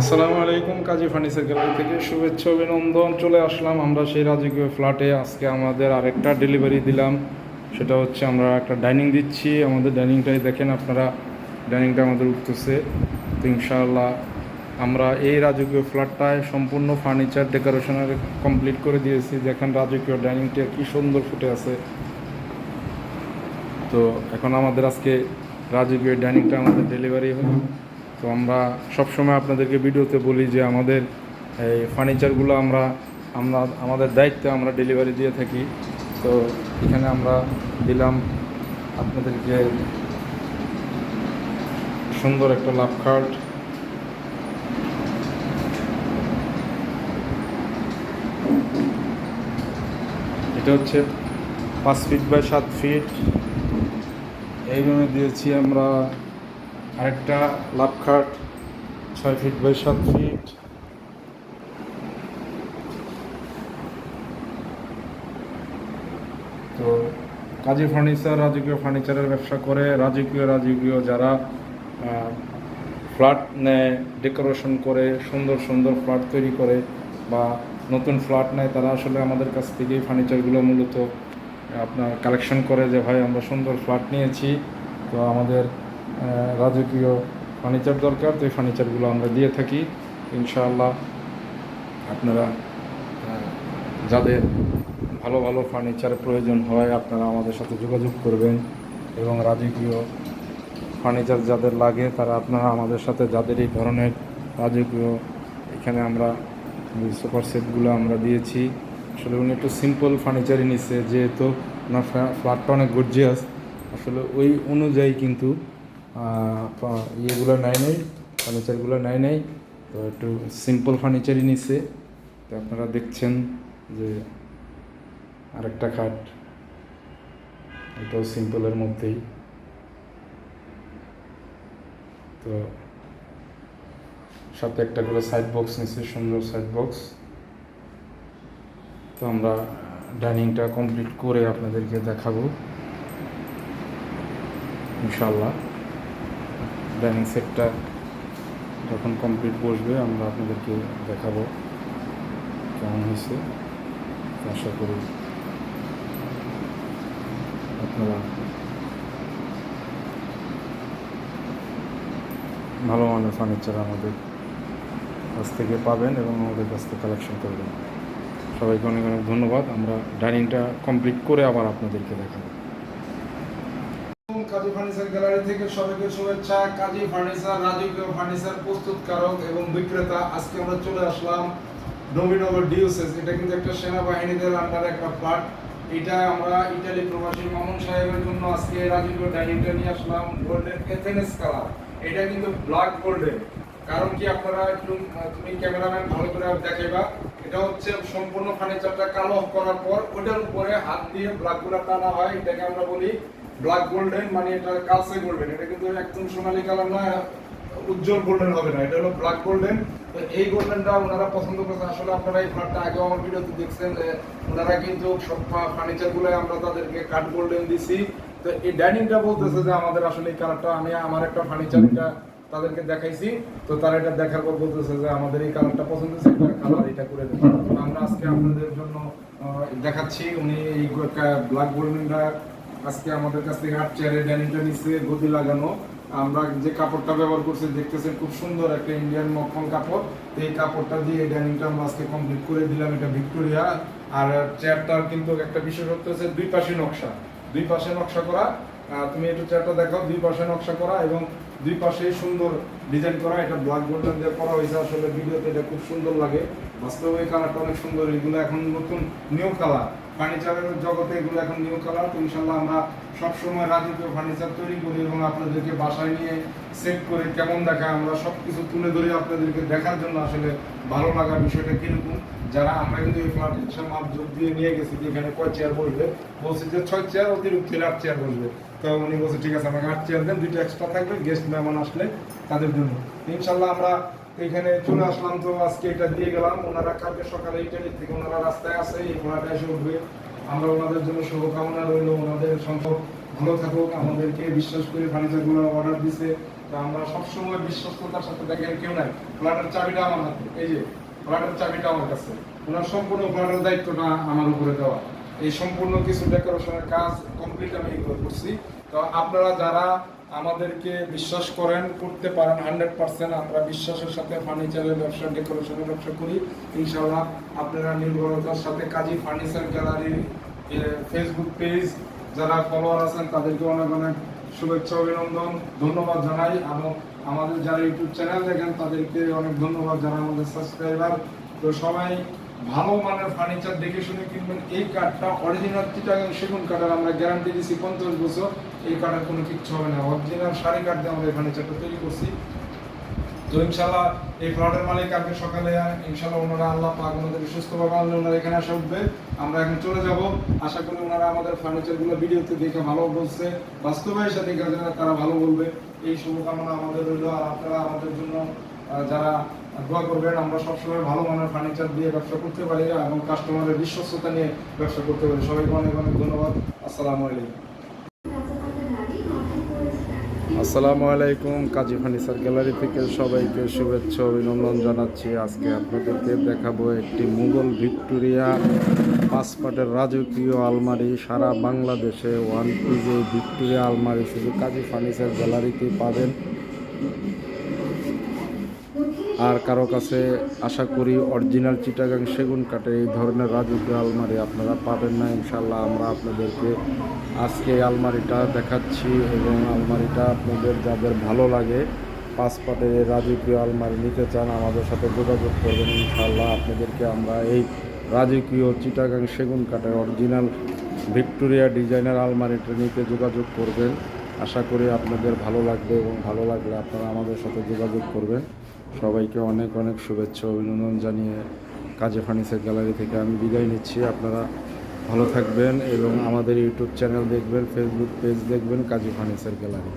আসসালামু আলাইকুম, কাজী furniture gallery থেকে শুভেচ্ছা, অভিনন্দন। চলে আসলাম আমরা সেই রাজকীয় ফ্ল্যাটে আজকে আমাদের আরেকটা ডেলিভারি দিলাম। সেটা হচ্ছে আমরা একটা ডাইনিং দিচ্ছি। আমাদের ডাইনিংটাই দেখেন আপনারা ডাইনিংটা আমাদের উঠতেছে। তো ইনশাআল্লাহ আমরা এই রাজকীয় ফ্ল্যাটটায় সম্পূর্ণ ফার্নিচার ডেকোরেশনের কমপ্লিট করে দিয়েছি। দেখেন রাজকীয় ডাইনিংটা কি সুন্দর ফুটে আছে। তো এখন আমাদের আজকে রাজকীয় ডাইনিংটা আমাদের ডেলিভারি হলো। তো আমরা সবসময় আপনাদেরকে ভিডিওতে বলি যে আমাদের এই ফার্নিচারগুলো আমরা আমরা, আমাদের দায়িত্বে আমরা ডেলিভারি দিয়ে থাকি। তো এখানে আমরা দিলাম আপনাদেরকে সুন্দর একটা লাভ কার্ড এটা হচ্ছে পাঁচ ফিট বাই সাত ফিট এই দিয়েছি আমরা আরেকটা লাভ খাট ছয় ফিট বাই সাত ফিট তো কাজী ফার্নিচার, রাজকীয় ফার্নিচারের ব্যবসা করে, রাজকীয় রাজকীয় যারা ফ্ল্যাট নেয়, ডেকোরেশন করে, সুন্দর সুন্দর ফ্ল্যাট তৈরি করে বা নতুন ফ্ল্যাট নেয়, তারা আসলে আমাদের কাছ থেকেই ফার্নিচারগুলো মূলত, আপনার কালেকশন করে যে, ভাই, আমরা সুন্দর ফ্ল্যাট নিয়েছি। তো আমাদের রাজকীয় ফার্নিচার দরকার, তো এই ফার্নিচারগুলো আমরা দিয়ে থাকি, ইনশাআল্লাহ। আপনারা যাদের ভালো ভালো ফার্নিচার প্রয়োজন হয়, আপনারা আমাদের সাথে যোগাযোগ করবেন এবং রাজকীয় ফার্নিচার যাদের লাগে, তারা আপনারা আমাদের সাথে, যাদের এই ধরনের রাজকীয় এখানে আমরা সুপার সেটগুলো আমরা দিয়েছি, আসলে উনি একটু সিম্পল ফার্নিচারই নিচ্ছে যেহেতু ওনার ফ্ল্যাটটা অনেক গর্জিয়াস আসলে ওই অনুযায়ী কিন্তু ইয়েগুলো নেয় নেই, ফার্নিচারগুলো নেয় নেই, তো একটু সিম্পল ফার্নিচারই নিচ্ছে তো আপনারা দেখছেন যে আরেকটা খাট, এটাও সিম্পলের মধ্যেই। তো সাথে একটা করে সাইড বক্স নিচ্ছে সুন্দর সাইড বক্স তো আমরা ডাইনিংটা কমপ্লিট করে আপনাদেরকে দেখাবো। ইনশাল্লাহ ডাইনিং সেটটা যখন কমপ্লিট বসবে, আমরা আপনাদেরকে দেখাবো কেমন হয়েছে। আশা করি আপনারা ভালো মানের ফার্নিচার আমাদের কাছ থেকে পাবেন এবং আমাদের কাছ থেকে কালেকশন করবেন। সবাইকে অনেক অনেক ধন্যবাদ। আমরা ডাইনিংটা কমপ্লিট করে আবার আপনাদেরকে দেখাবো। কাজী ফার্নিচার গ্যালারি থেকে সবাইকে শুভেচ্ছা। কাজী ফার্নিচার, রাজকীয় ফার্নিচার, প্রস্তুতকারক এবং বিক্রেতা। আজকে আমরা চলে আসলাম নবীনগর ডিউসেস এটা কিন্তু একটা সেনাবাহিনীদের আন্ডারে একটা পার্ট এটা আমরা ইটালি প্রবাসী মামুন সাহেবের জন্য আজকে রাজীব ডাইনিংটা নিয়ে আসলাম গোল্ডেন এথেনেস কালার এটা কিন্তু ব্ল্যাক গোল্ডেন কারণ কি আপনারা একটু তুমি ক্যামেরাম্যান ভালো করে দেখাইবা, এটা হচ্ছে সম্পূর্ণ ফার্নিচারটা কালো করার পর ওটার উপরে হাত দিয়ে ব্ল্যাকগুলা টানা হয়, এটাকে আমরা বলি ব্ল্যাক গোল্ডেন মানে এটা কালসে গোল্ডেন এটা কিন্তু একদম সোনালী কালার না, উজ্জ্বল গোল্ডেন হবে না, এটা হলো ব্ল্যাক গোল্ডেন তো এই গোল্ডেনটা ওনারা পছন্দ করেছেন, আসলে আপনারা এই ফ্ল্যাটটা আগেও আমার ভিডিওতে দেখছেন ওনারা কিন্তু সব ফার্নিচারগুলো আমরা তাদেরকে কাঠ গোল্ডেন দিছি। তো এই ডাইনিংটা বলতেছে যে আমাদের আসলে এই কালারটা আমি আমার একটা ফার্নিচার এটা তাদেরকে দেখাইছি। তো তারা এটা দেখার পর বলতেছে যে আমাদের এই কালারটা পছন্দ হয়েছে একটা কালার এটা করে তো আমরা আজকে আপনাদের জন্য দেখাচ্ছি। উনি এই ব্ল্যাক গোল্ডেনটা আজকে আমাদের কাছ থেকে আট চেয়ারের ডাইনিংটা নিচ্ছে গদি লাগানো। আমরা যে কাপড়টা ব্যবহার করছি, দেখতেছেন খুব সুন্দর একটা ইন্ডিয়ান মকমল কাপড়। তো এই কাপড়টা দিয়ে ডাইনিংটা আমরা আজকে কমপ্লিট করে দিলাম, এটা ভিক্টোরিয়া। আর চেয়ারটার কিন্তু একটা বিশেষত্ব হচ্ছে দুই পাশে নকশা। দুই পাশে নকশা করা তুমি একটু চেয়ারটা দেখাও, দুই পাশে নকশা করা এবং দুই পাশে সুন্দর ডিজাইন করা, এটা ব্ল্যাক গোল্ডেন দিয়ে করা হয়েছে। আসলে ভিডিওতে এটা খুব সুন্দর লাগে। বাস্তবে এই কালারটা অনেক সুন্দর, এগুলো এখন নতুন নিউ কালার ফার্নিচারের জগতে এগুলো এখন নিউ কালার তো ইনশাল্লাহ আমরা সবসময় রাজকীয় ফার্নিচার তৈরি করি এবং আপনাদেরকে বাসায় নিয়ে সেট করে কেমন দেখায় আমরা সব কিছু তুলে ধরে আপনাদেরকে দেখার জন্য। আসলে ভালো লাগার বিষয়টা কীরকম? যারা আমরা কিন্তু এই ফ্ল্যাটের মাপ যোগ দিয়ে নিয়ে গেছি যে এখানে কয় চেয়ার বসবে, বলছি যে ছয় চেয়ার অতিরিক্ত হলে আট চেয়ার বসবে। তো উনি বলছে, ঠিক আছে, আমাকে আট চেয়ার দেন, দুইটা এক্সট্রা থাকবে গেস্ট মেহমান আসলে তাদের জন্য। ইনশাল্লাহ আমরা এখানে চলে আসলাম, তো আজকে এটা দিয়ে গেলাম। ওনারা কালকে সকালে ইটালি থেকে ওনারা রাস্তায় আসে, এই ঘোড়াটা এসে উঠবে। আমরা ওনাদের জন্য শুভকামনা রইল, ওনাদের সম্পর্ক ভালো থাকুক, আমাদেরকে বিশ্বাস করে ফার্নিচারগুলো অর্ডার দিছে। তো আমরা সবসময় বিশ্বস্ততার সাথে দেখেন কেউ নাই। ফ্ল্যাটের চাবিটা আমার হাতে, এই যে। ফ্ল্যাটের চাবিটা আমার কাছে। ওনার সম্পূর্ণ ফ্ল্যাটের দায়িত্বটা আমার উপরে দেওয়া। এই সম্পূর্ণ কিছু ডেকোরেশনের কাজ কমপ্লিট আমি করছি। তো আপনারা যারা আমাদেরকে বিশ্বাস করেন, করতে পারেন হান্ড্রেড পার্সেন্ট আমরা বিশ্বাসের সাথে ফার্নিচারের ব্যবসা ডেকোরেশনের ব্যবসা করি। ইনশাল্লাহ আপনারা নির্ভরতার সাথে কাজী ফার্নিচার গ্যালারির ফেসবুক পেজ যারা ফলোয়ার আছেন তাদেরকে অনেক অনেক শুভেচ্ছা, অভিনন্দন। ধন্যবাদ জানাই এবং আমাদের যারা ইউটিউব চ্যানেল দেখেন, তাদেরকে অনেক ধন্যবাদ যারা আমাদের সাবস্ক্রাইবার তো সবাই ভালো মানের ফার্নিচার দেখে শুনে কিনবেন। এই কাঠটা অরিজিনাল চিটাগাং সেগুন কাঠের, আমরা গ্যারান্টি দিচ্ছি পঞ্চাশ বছর। এই কাঠের কোনো কিচ্ছু হবে না। অরিজিনাল শাড়ি কাঠ দিয়ে আমরা এই ফার্নিচারটা তৈরি করছি। তো ইনশাল্লাহ এই প্লটের মালিক কালকে সকালে ইনশাল্লাহ ওনারা আল্লাহ পাক ওনাদের সুস্থভাবে আনলে ওনারা এখানে আসা উঠবে। আমরা এখন চলে যাব। আশা করি ওনারা আমাদের ফার্নিচারগুলো ভিডিওতে দেখে ভালো বলছে। বাস্তবে সাথে যারা, তারা ভালো বলবে। এই শুভকামনা আমাদের রইল আর আপনারা আমাদের জন্য যারা দোয়া করবেন, আমরা সবসময় ভালো মানের ফার্নিচার দিয়ে ব্যবসা করতে পারি এবং কাস্টমারের বিশ্বস্ততা নিয়ে ব্যবসা করতে পারি। সবাইকে অনেক অনেক ধন্যবাদ। আসসালামু আলাইকুম। আসসালামু আলাইকুম, কাজী ফার্নিচার গ্যালারি থেকে সবাইকে শুভেচ্ছা, অভিনন্দন জানাচ্ছি। আজকে আপনাদেরকে দেখাবো একটি মুঘল ভিক্টোরিয়া পাসপোর্টের রাজকীয় আলমারি। সারা বাংলাদেশে ওয়ান পিজে ভিক্টোরিয়া আলমারি শুধু কাজী ফার্নিচার গ্যালারিতে পাবেন। আর কারও কাছে আশা করি অরিজিনাল চিটাগাং সেগুন কাঠে এই ধরনের রাজকীয় আলমারি আপনারা পাবেন না ইনশাল্লাহ আমরা আপনাদেরকে আজকে আলমারিটা দেখাচ্ছি এবং আলমারিটা আপনাদের যাদের ভালো লাগে পাটের রাজকীয় আলমারি নিতে চান, আমাদের সাথে যোগাযোগ করবেন ইনশাল্লাহ আপনাদেরকে আমরা এই রাজকীয় চিটাগাং সেগুন কাঠের অরিজিনাল ভিক্টোরিয়া ডিজাইনার আলমারিটা নিতে যোগাযোগ করবেন। আশা করি আপনাদের ভালো লাগবে এবং ভালো লাগলে আপনারা আমাদের সাথে যোগাযোগ করবেন। সবাইকে অনেক অনেক শুভেচ্ছা, অভিনন্দন জানিয়ে কাজে ফার্নিচার গ্যালারি থেকে আমি বিদায় নিচ্ছি। আপনারা ভালো থাকবেন এবং আমাদের ইউটিউব চ্যানেল দেখবেন ফেসবুক পেজ দেখবেন কাজী ফার্নিচার গ্যালারি।